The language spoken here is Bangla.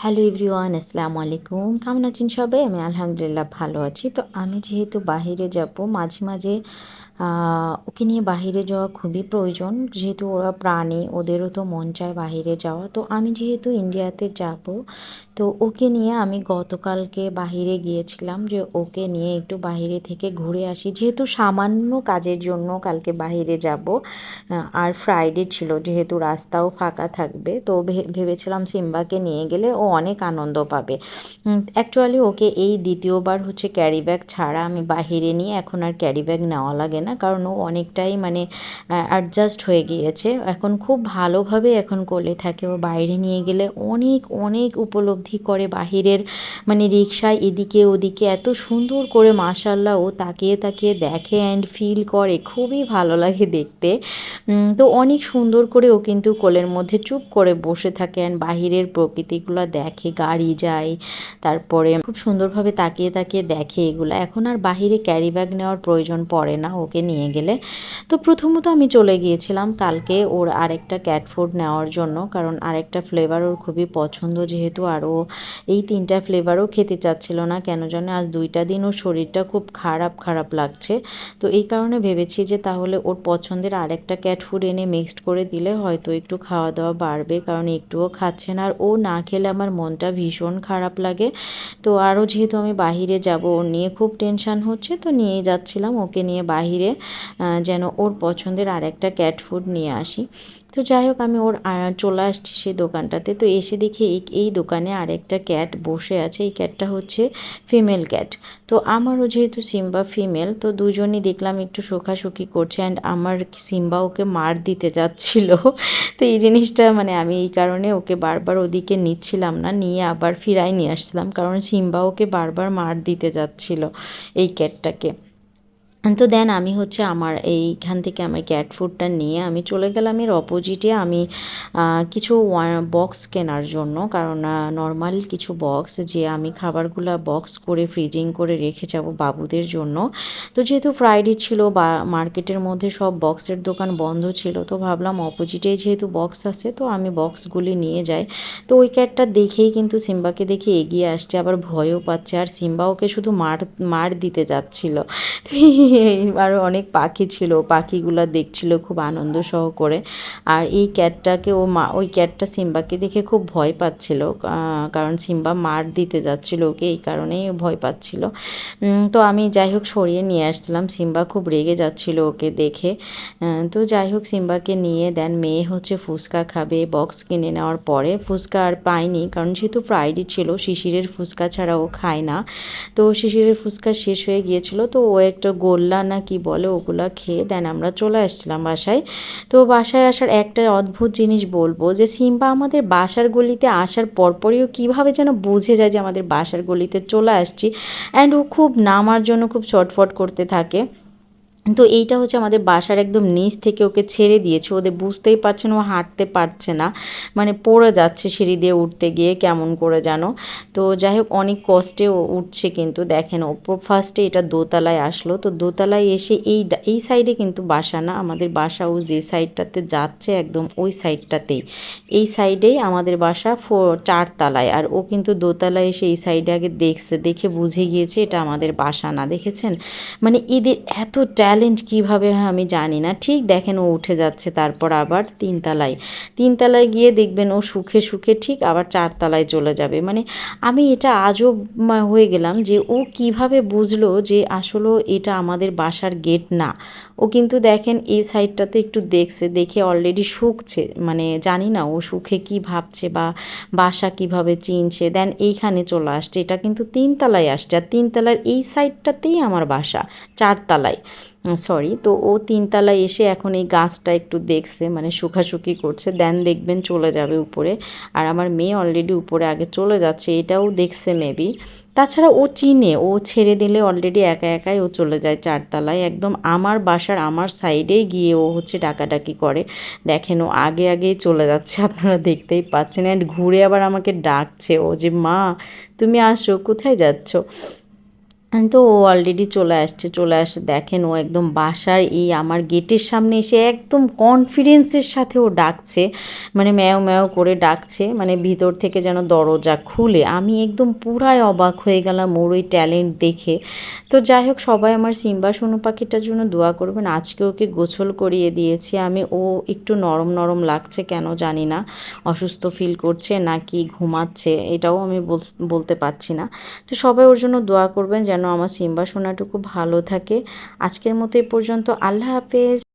হ্যালো এভরিওয়ান, আসসালামু আলাইকুম। কেমন আছেন সবাই? আমি আলহামদুলিল্লাহ ভালো আছি। তো আমি যেহেতু বাহিরে যাব, মাঝে মাঝে ওকে নিয়ে বাহিরে যাওয়া খুবই প্রয়োজন। যেহেতু ওরা প্রাণী, ওদেরও তো মন চায় বাহিরে যাওয়া। তো আমি যেহেতু ইন্ডিয়াতে যাব তো ওকে নিয়ে আমি গতকালকে বাহিরে গিয়েছিলাম যে ওকে নিয়ে একটু বাহিরে থেকে ঘুরে আসি। যেহেতু সামান্য কাজের জন্য কালকে বাহিরে যাব আর ফ্রাইডে ছিল, যেহেতু রাস্তাও ফাঁকা থাকবে, তো ভেবেছিলাম সিম্বাকে নিয়ে গেলে ও অনেক আনন্দ পাবে। অ্যাকচুয়ালি ওকে এই দ্বিতীয়বার হচ্ছে ক্যারি ব্যাগ ছাড়া আমি বাহিরে নিয়ে এখন আর ক্যারি ব্যাগ নেওয়া লাগে না, কারণ ও অনেকটাই মানে অ্যাডজাস্ট হয়ে গিয়েছে। এখন খুব ভালোভাবে এখন কোলে থাকে। ও বাইরে নিয়ে গেলে অনেক অনেক উপলব্ধি করে বাহিরের মানে রিক্সায় এদিকে ওদিকে এত সুন্দর করে মাশাল্লাহ ও তাকিয়ে তাকিয়ে দেখে অ্যান্ড ফিল করে, খুবই ভালো লাগে দেখতে। তো অনেক সুন্দর করে ও কিন্তু কোলের মধ্যে চুপ করে বসে থাকে অ্যান্ড বাহিরের প্রকৃতিগুলো দেখে, গাড়ি যায়, তারপরে খুব সুন্দরভাবে তাকিয়ে তাকিয়ে দেখে এগুলো। এখন আর বাহিরে ক্যারি ব্যাগ নেওয়ার প্রয়োজন পড়ে না ওকে নিয়ে গেলে। তো প্রথমত আমি চলে গিয়েছিলাম কালকে ওর আরেকটা ক্যাট ফুড নেওয়ার জন্য, কারণ আরেকটা ফ্লেভার ওর খুবই পছন্দ যেহেতু আরও এই তিনটা ফ্লেভারও খেতে চাচ্ছিল না। কেন জানে আজ দুইটা দিন ওর শরীরটা খুব খারাপ খারাপ লাগছে। তো এই কারণে ভেবেছি যে তাহলে ওর পছন্দের আরেকটা ক্যাট ফুড এনে মিক্সড করে দিলে হয়তো একটু খাওয়া দাওয়া বাড়বে, কারণ একটুও খাচ্ছে না। আর ও না খেলে আমার মনটা ভীষণ খারাপ লাগে। তো আরও যেহেতু আমি বাহিরে যাব, ওর নিয়ে খুব টেনশান হচ্ছে, তো নিয়ে যাচ্ছিলাম। ওকে নিয়ে বাহিরে যেন ওর পছন্দের আরেকটা ক্যাট ফুড নিয়ে আসি। তো যাই হোক, আমি ওর চলে আসছি সেই দোকানটাতে। তো এসে দেখি এই দোকানে আরেকটা ক্যাট বসে আছে। এই ক্যাটটা হচ্ছে ফিমেল ক্যাট। তো আমারও যেহেতু সিম্বা ফিমেল, তো দুজনই দেখলাম একটু শোকাশুকি করছে অ্যান্ড আমার সিম্বা ওকে মার দিতে যাচ্ছিল। তো এই জিনিসটা মানে আমি এই কারণে ওকে বারবার ওদিকে নিচ্ছিলাম না, নিয়ে আবার ফিরাই নিয়ে আসছিলাম। কারণ সিম্বা ওকে বারবার মার দিতে যাচ্ছিল এই ক্যাটটাকে। তো দেন আমি হচ্ছে আমার এইখান থেকে আমার ক্যাট ফুডটা নিয়ে আমি চলে গেলাম এর অপোজিটে আমি কিছু বক্স কেনার জন্য। কারণ নর্মাল কিছু বক্স যে আমি খাবারগুলো বক্স করে ফ্রিজিং করে রেখে যাব বাবুদের জন্য। তো যেহেতু ফ্রাইডে ছিল বা মার্কেটের মধ্যে সব বক্সের দোকান বন্ধ ছিল, তো ভাবলাম অপোজিটে যেহেতু বক্স আছে, তো আমি বক্সগুলি নিয়ে যাই। তো ওই ক্যাটটা দেখেই কিন্তু সিম্বাকে দেখে এগিয়ে আসছে, আবার ভয়ও পাচ্ছে। আর সিম্বা ওকে শুধু মার মার দিতে যাচ্ছিল। তো আরও অনেক পাখি ছিল, পাখিগুলো দেখছিল খুব আনন্দ সহ করে। আর এই ক্যাটটাকে ও মা, ওই ক্যাটটা সিম্বাকে দেখে খুব ভয় পাচ্ছিল কারণ সিম্বা মার দিতে যাচ্ছিল ওকে, এই কারণেই ভয় পাচ্ছিল। তো আমি যাই হোক সরিয়ে নিয়ে আসছিলাম, সিম্বা খুব রেগে যাচ্ছিল ওকে দেখে। তো যাই হোক সিম্বাকে নিয়ে দেন, মেয়ে হচ্ছে ফুচকা খাবে, বক্স কিনে নেওয়ার পরে ফুচকা আর পাইনি কারণ যেহেতু ফ্রাইডে ছিল, শিশিরের ফুচকা ছাড়া ও খায় না। তো শিশিরের ফুচকা শেষ হয়ে গিয়েছিল, তো ও একটা গোল্লা না কি বলে ওগুলো খেয়ে দেন, আমরা চলে আসছিলাম বাসায়। তো বাসায় আসার একটা অদ্ভুত জিনিস বলব যে, সিম্বা আমাদের বাসার গলিতে আসার পরপরইও কীভাবে যেন বুঝে যায় যে আমাদের বাসার গলিতে চলে আসছি। অ্যান্ড ও খুব নামার জন্য খুব ছটফট করতে থাকে। তো এইটা হচ্ছে আমাদের বাসার একদম নিচ থেকে ওকে ছেড়ে দিয়েছে। ওদের বুঝতেই পারছে না, ও হাঁটতে পারছে না। মানে পড়ে যাচ্ছে সিঁড়ি দিয়ে উঠতে গিয়ে কেমন করে যেন তো যাই হোক, অনেক কষ্টে ও উঠছে কিন্তু। দেখেন, ও ফার্স্টে এটা দোতলায় আসলো। তো দোতলায় এসে এই এই সাইডে কিন্তু বাসা না। আমাদের বাসা ও যে সাইডটাতে যাচ্ছে একদম ওই সাইডটাতেই এই সাইডেই আমাদের বাসা ফো, চারতলায়। আর ও কিন্তু দোতলায় এসে এই সাইডে আগে দেখছে, দেখে বুঝে গিয়েছে এটা আমাদের বাসা না। দেখেছেন? মানে এদের এত ট্যালেন্ট ট্যালেন্ট কীভাবে হয় আমি জানি না। ঠিক দেখেন ও উঠে যাচ্ছে তারপর আবার তিনতলায়। তিনতলায় গিয়ে দেখবেন ও সুখে সুখে ঠিক আবার চারতলায় চলে যাবে। মানে আমি এটা আজও হয়ে গেলাম যে ও কীভাবে বুঝলো যে আসলে এটা আমাদের বাসার গেট না। ও কিন্তু দেখেন এই সাইডটাতে একটু দেখছে, দেখে অলরেডি শুকছে। মানে জানি না ও সুখে কি ভাবছে বা বাসা কীভাবে চিনছে। দেন এইখানে চলে আসছে। এটা কিন্তু তিনতলায় আসছে। আর তিনতলার এই সাইডটাতেই আমার বাসা, চারতলায়। সরি তো ও তিনতলায় এসে এখন এই গাছটা একটু দেখছে মানে শুকাশুকি করছে দেন দেখবেন চলে যাবে উপরে। আর আমার মেয়ে অলরেডি উপরে আগে চলে যাচ্ছে, এটাও দেখছে মেবি তাছাড়া ও চিনে, ও ছেড়ে দিলে অলরেডি একা একাই ও চলে যায় চারতলায়। একদম আমার বাসার আমার সাইডেই গিয়ে ও হচ্ছে ডাকাডাকি করে। দেখেন ও আগে আগেই চলে যাচ্ছে, আপনারা দেখতেই পাচ্ছেন। অ্যান্ড ঘুরে আবার আমাকে ডাকছে, ও যে, মা, তুমি আসো, কোথায় যাচ্ছ? তো ও অলরেডি চলে আসছে, চলে আসে, দেখেন ও একদম বাসার এই আমার গেটের সামনে এসে একদম কনফিডেন্সের সাথে ও ডাকছে মানে ম্যাও ম্যাও করে ডাকছে মানে ভিতর থেকে যেন দরজা খুলে। আমি একদম পুরাই অবাক হয়ে গেলাম ওর ওই ট্যালেন্ট দেখে। তো যাই হোক, সবাই আমার সিম্বা সোনু পাখিটার জন্য দোয়া করবেন। আজকে ওকে গোছল করিয়ে দিয়েছি। আমি, ও একটু নরম নরম লাগছে কেন জানি না, অসুস্থ ফিল করছে নাকি ঘুমাচ্ছে, এটাও আমি বলতে পারছি না। তো সবাই ওর জন্য দোয়া করবেন যেন আমার সিম্বা সোনাটুকু ভালো থাকে। আজকের মতো এ পর্যন্ত। আল্লাহ হাফেজ।